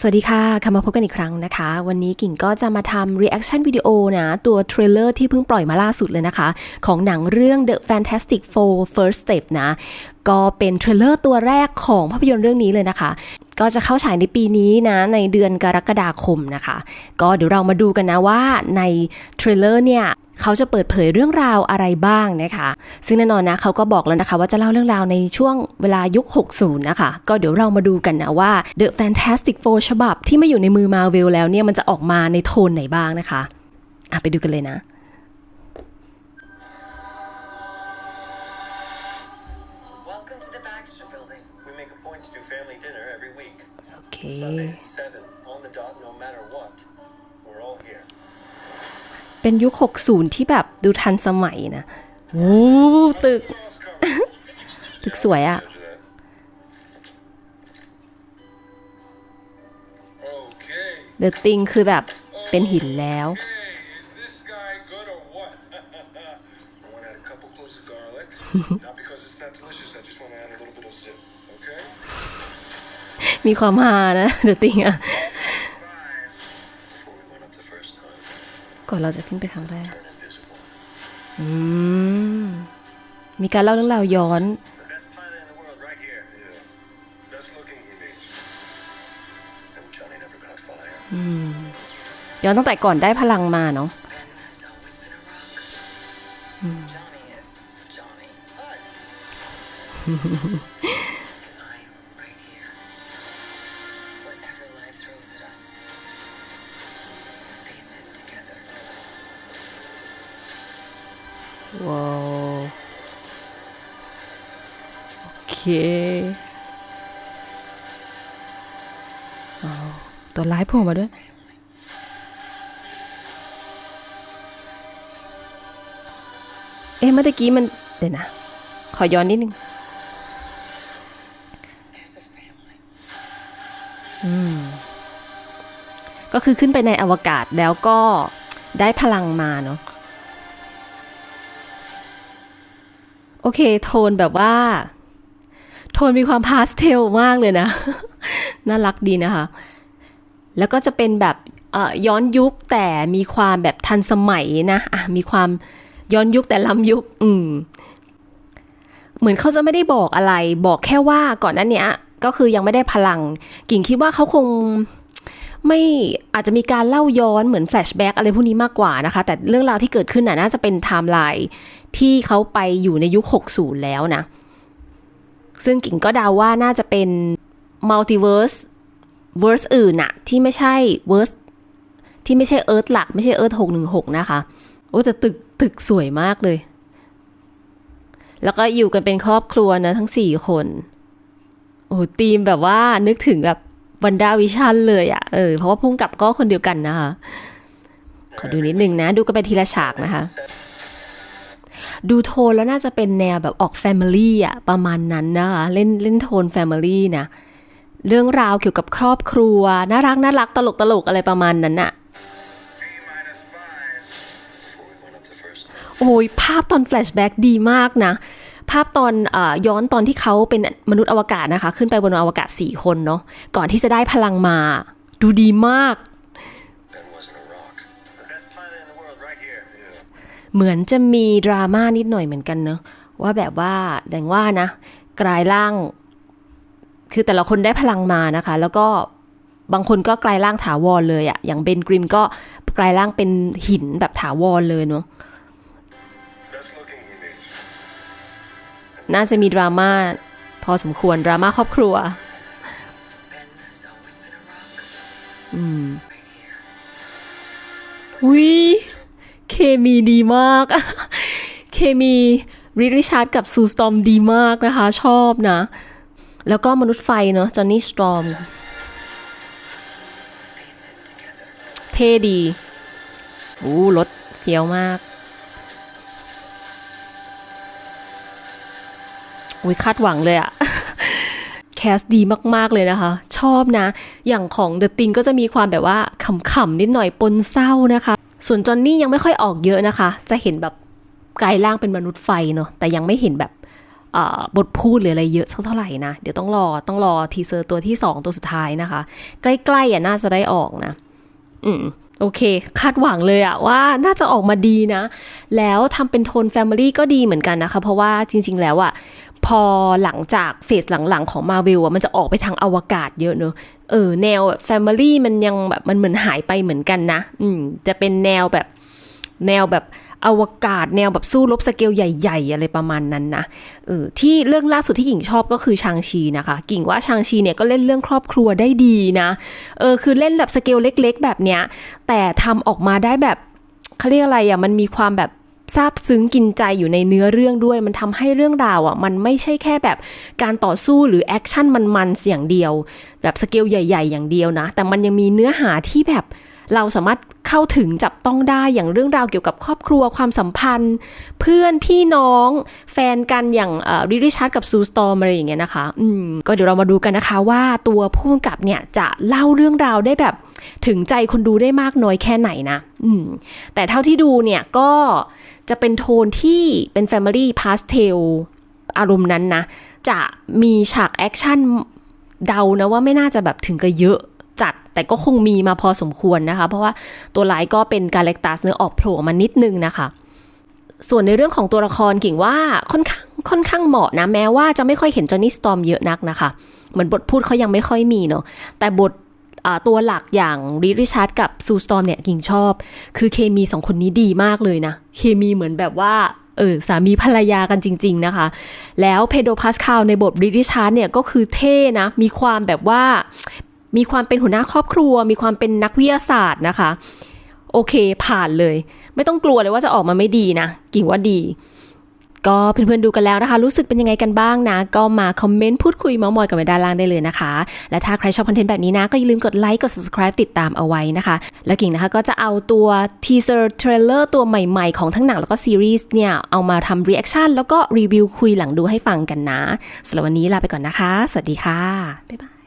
สวัสดีค่ะคำมาพบกันอีกครั้งนะคะ วันนี้กิ่งก็จะมาทำ reaction วิดีโอนะ ตัวเทรลเลอร์ที่เพิ่งปล่อยมาล่าสุดเลยนะคะ ของหนังเรื่อง The Fantastic Four First Step นะ ก็เป็นเทรลเลอร์ตัวแรกของภาพยนตร์เรื่องนี้เลยนะคะ ก็จะเข้าฉายในปีนี้นะในเดือนกรกฎาคมนะคะ ก็เดี๋ยวเรามาดูกันนะว่าในเทรลเลอร์เนี่ยเขาจะเปิดเผยเรื่องราวอะไรบ้างนะคะ ซึ่งแน่นอนนะเขาก็บอกแล้วนะคะ ว่าจะเล่าเรื่องราวในช่วงเวลายุค 60 นะคะ ก็เดี๋ยวเรามาดูกันนะว่า The Fantastic Four ฉบับที่มาอยู่ในมือ Marvel แล้วเนี่ยมันจะออกมาในโทนไหนบ้างนะคะอะไปดูกันเลยนะ Baxter Building. We make a point to do family dinner every week. โอเค Sunday at 7, on the dot, no matter what. We're all here. เป็นยุค 60 ที่แบบดูทันสมัยนะโอ้ตึก ตึกสวยอะ Okay. The Thing คือแบบเป็นหินแล้ว Okay, is this guy good or what? I want to add a couple cloves of garlic. not because it's not delicious, I just มีความฮานะ The Thing อะ Before we went up the first time, ก่อนเราจะขึ้นไปครั้งแรก turn invisible. อืม มีการเล่าเรื่องราวย้อน The best pilot in the world, right here. Yeah. Best looking he needs. And Johnny never caught fire. ย้อนตั้งแต่ก่อนได้พลังมาเนาะ ว้าวโอเคอ้าวตัวร้ายโผล่มาด้วยเอ๊ะเมื่อกี้มันเดี๋ยวนะ ขอย้อนนิดนึง As a family. ก็คือขึ้นไปในอวกาศแล้วก็ได้พลังมาเนาะ โอเค โทนแบบว่า โทนมีความพาสเทลมากเลยนะ น่ารักดีนะคะ แล้วก็จะเป็นแบบย้อนยุคแต่มีความแบบทันสมัยนะอะมีความย้อนยุคแต่ล้ำยุค อืม เหมือนเขาจะไม่ได้บอกอะไร บอกแค่ว่าก่อนนั้นเนี้ย ก็คือยังไม่ได้พลัง กิ่งคิดว่าเขาคง ไม่อาจจะมีการเล่าย้อนเหมือนแฟลชแบ็กอะไรพวกนี้มากกว่านะคะ แต่เรื่องราวที่เกิดขึ้นน่าจะเป็นไทม์ไลน์ที่เขาไปอยู่ในยุค 60 แล้วนะ ซึ่งกิ่งก็เดาว่าน่าจะเป็นมัลติเวิร์สเวิร์สอื่นน่ะที่ไม่ใช่เวิร์สที่ไม่ใช่เอิร์ธหลัก ไม่ใช่เอิร์ธ616นะคะ โอ้แต่ตึกตึกสวยมากเลย แล้วก็อยู่กันเป็นครอบครัวนะทั้งสี่คน โอ้ธีมแบบว่านึกถึงแบบ วันดาวิชันเลยอะ่ะเออเพราะว่าพุ่งกับก็คนเดียวกันนะคะ ขอดูนิดนึงนะ ดูกันไปทีละฉากนะคะ ดูโทนแล้วน่าจะเป็นแนวแบบออกแฟมิลี่อะประมาณนั้นนะคะเล่นเล่นโทนแฟมิลี่นะ เรื่องราวเกี่ยวกับครอบครัว น่ารักน่ารักตลกตลกอะไรประมาณนั้นน่ะโอ้ยภาพตอนแฟลชแบ็กดีมากนะ ภาพตอนอย้อนตอนที่เขาเป็นมนุษย์อวกาศนะคะ ขึ้นไปบนอวกาศสี่คนเนาะก่อนที่จะได้พลังมา ดูดีมาก เหมือนจะมีดราม่านิดหน่อยเหมือนกันเนอะว่าแบบว่าแดงว่านะกลายร่าง คือแต่ละคนได้พลังมานะคะ แล้วก็บางคนก็กลายร่างถาวรเลยอะอย่างเบนกริมก็กลายร่างเป็นหินแบบถาวรเลยเนาะ น่าจะมีดราม่าพอสมควรดราม่าครอบครัว อืมวิเคมีดีมาก เคมีริริชาร์ดกับซูสตอมดีมากนะคะ ชอบนะ แล้วก็มนุษย์ไฟเนาะจอห์นนี่สตอมเท่ดี อู้รถเฟี้ยวมาก อุ้ยคาดหวังเลยอะแคสดีมาก ๆ เลยนะคะ ชอบนะ อย่างของ The Thing ก็จะมีความแบบว่าขำๆนิดหน่อยปนเศร้านะคะ ส่วนจอนนี่ยังไม่ค่อยออกเยอะนะคะ จะเห็นแบบกายร่างเป็นมนุษย์ไฟเนาะแต่ยังไม่เห็นแบบบทพูดหรืออะไรเยอะเท่าไหร่นะ เดี๋ยวต้องรอต้องรอทีเซอร์ตัวที่ 2 ตัวสุดท้ายนะคะ ใกล้ๆอะน่าจะได้ออกนะ อืมโอเค คาดหวังเลยอะว่าน่าจะออกมาดีนะ แล้วทำเป็นโทนแฟมิลี่ก็ดีเหมือนกันนะคะ เพราะว่าจริง ๆ แล้วอะ พอหลังจากเฟสหลังๆของมาเวลอะมันจะออกไปทางอวกาศเยอะเนอะเออแนวแฟมิลี่มันยังแบบมันเหมือนหายไปเหมือนกันนะ อืมจะเป็นแนวแบบแนวแบบอวกาศแนวแบบสู้รบสเกลใหญ่ๆ อะไรประมาณนั้นนะเออที่เรื่องล่าสุดที่กิ่งชอบก็คือชางชีนะคะ กิ่งว่าชางชีเนี่ยก็เล่นเรื่องครอบครัวได้ดีนะเออคือเล่นแบบสเกลเล็ก ๆ แบบเนี้ยแต่ทำออกมาได้แบบเขาเรียกอะไรอะมันมีความแบบ ซาบซึ้งกินใจอยู่ในเนื้อเรื่องด้วย มันทำให้เรื่องราวอะมันไม่ใช่แค่แบบการต่อสู้หรือแอคชั่นมันๆอย่างเดียว แบบสเกลใหญ่ ๆ อย่างเดียวนะ แต่มันยังมีเนื้อหาที่แบบเราสามารถเข้าถึงจับต้องได้อย่างเรื่องราวเกี่ยวกับครอบครัวความสัมพันธ์ เพื่อนพี่น้อง แฟนกันอย่างริริชาร์ดกับซูสตอมอะไรอย่างเงี้ยนะคะ อืมก็เดี๋ยวเรามาดูกันนะคะว่าตัวผู้กำกับเนี่ยจะเล่าเรื่องราวได้แบบ ถึงใจคนดูได้มากน้อยแค่ไหนนะอืมแต่เท่าที่ดูเนี่ยก็จะเป็นโทนที่เป็น Family Pastel อารมณ์นั้นนะ จะมีฉากแอคชั่นเดานะว่าไม่น่าจะแบบถึงกับเยอะจัด แต่ก็คงมีมาพอสมควรนะคะ เพราะว่าตัวร้ายก็เป็นกาเล็กตัสเนื้อออกโผล่มานิดนึงนะคะ ส่วนในเรื่องของตัวละครกิ่งว่าค่อนข้างค่อนข้างเหมาะนะ แม้ว่าจะไม่ค่อยเห็นจอห์นนี่สตอมเยอะนักนะคะ เหมือนบทพูดเขายังไม่ค่อยมีเนาะแต่บท ตัวหลักอย่างรีริชาร์ดกับซูสตอมเนี่ยกิ่งชอบ คือเคมีสองคนนี้ดีมากเลยนะ เคมีเหมือนแบบว่าเออสามีภรรยากันจริง ๆ นะคะ แล้วเพโดพาสคาลในบทริริชาร์ดเนี่ยก็คือเท่นะ มีความแบบว่ามีความเป็นหัวหน้าครอบครัว มีความเป็นนักวิทยาศาสตร์นะคะ โอเคผ่านเลย ไม่ต้องกลัวเลยว่าจะออกมาไม่ดีนะ กิ่งว่าดี ก็เพื่อนๆดูกันแล้วนะคะ รู้สึกเป็นยังไงกันบ้างนะ ก็มาคอมเมนต์พูดคุยเมาส์มอยกันไว้ด้านล่างได้เลยนะคะ และถ้าใครชอบคอนเทนต์แบบนี้นะ ก็อย่าลืมกดไลค์กด subscribe ติดตามเอาไว้นะคะ แล้วกิ่งนะคะก็จะเอาตัว teaser trailer ตัวใหม่ๆ ของทั้งหนังแล้วก็ซีรีส์เนี่ย เอามาทำ reaction แล้วก็รีวิวคุยหลังดูให้ฟังกันนะสำหรับวันนี้ลาไปก่อนนะคะ สวัสดีค่ะบ๊ายบาย